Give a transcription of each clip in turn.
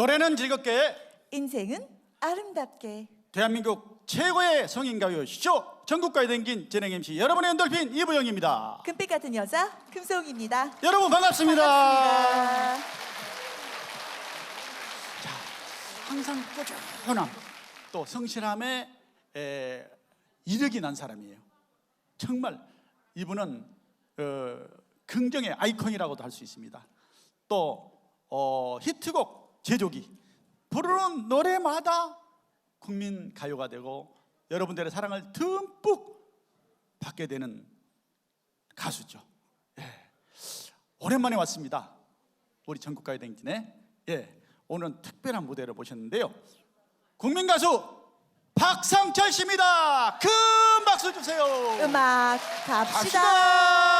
노래는 즐겁게 인생은 아름답게 대한민국 최고의 성인가요 쇼 전국가요 댕긴 진행 MC 여러분의 엔돌핀 이부영입니다. 금빛 같은 여자 금송입니다. 여러분 반갑습니다. 반갑습니다. 항상 꾸준함 또 성실함에 에, 이력이 난 사람이에요. 정말 이분은 어, 긍정의 아이콘이라고도 할 수 있습니다. 또 어, 히트곡 제조기 부르는 노래마다 국민 가요가 되고 여러분들의 사랑을 듬뿍 받게 되는 가수죠. 예. 오랜만에 왔습니다. 우리 전국가요 댕진에 예, 오늘 특별한 무대를 보셨는데요. 국민 가수 박상철 씨입니다. 큰 박수 주세요. 음악 갑시다. 갑시다.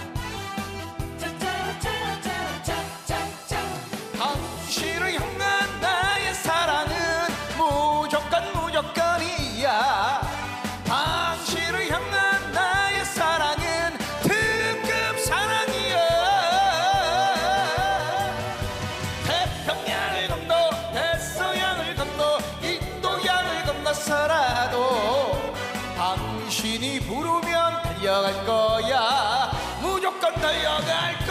당신이 부르면 달려갈 거야. 무조건 달려갈 거야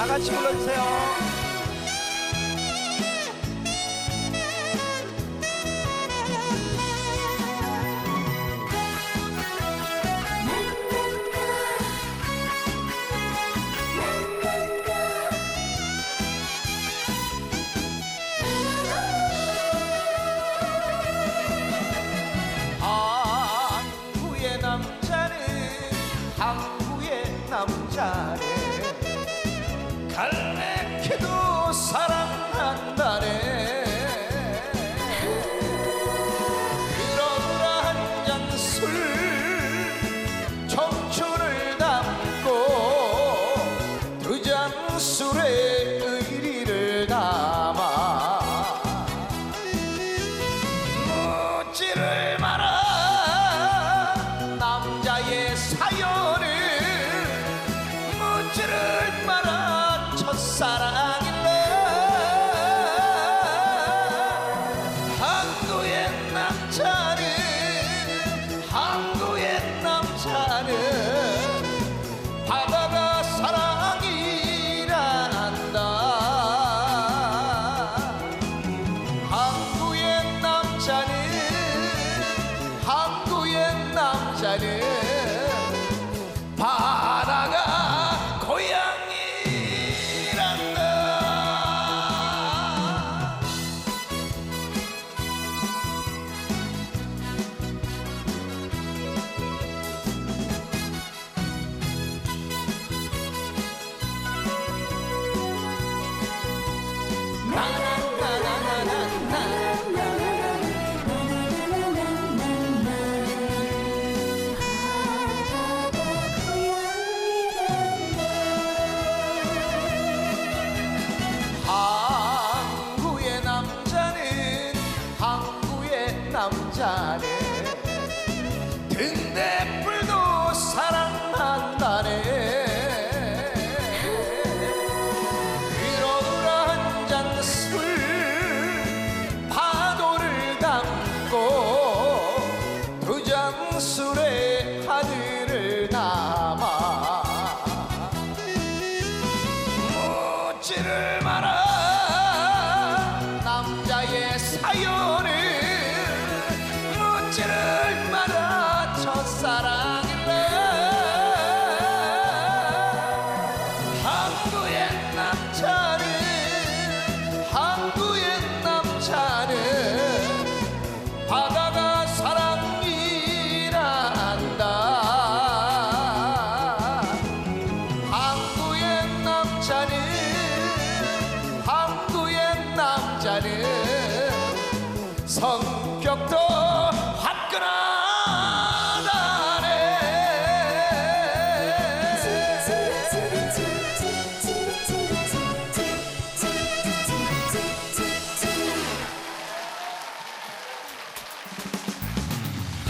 다 같이 불러주세요. 남자는 한국의 남자는 sweet. Jalil 근데 불도 사랑한다네. 그러나 한 잔 술 파도를 담고 두 잔 술에 하늘을 담아.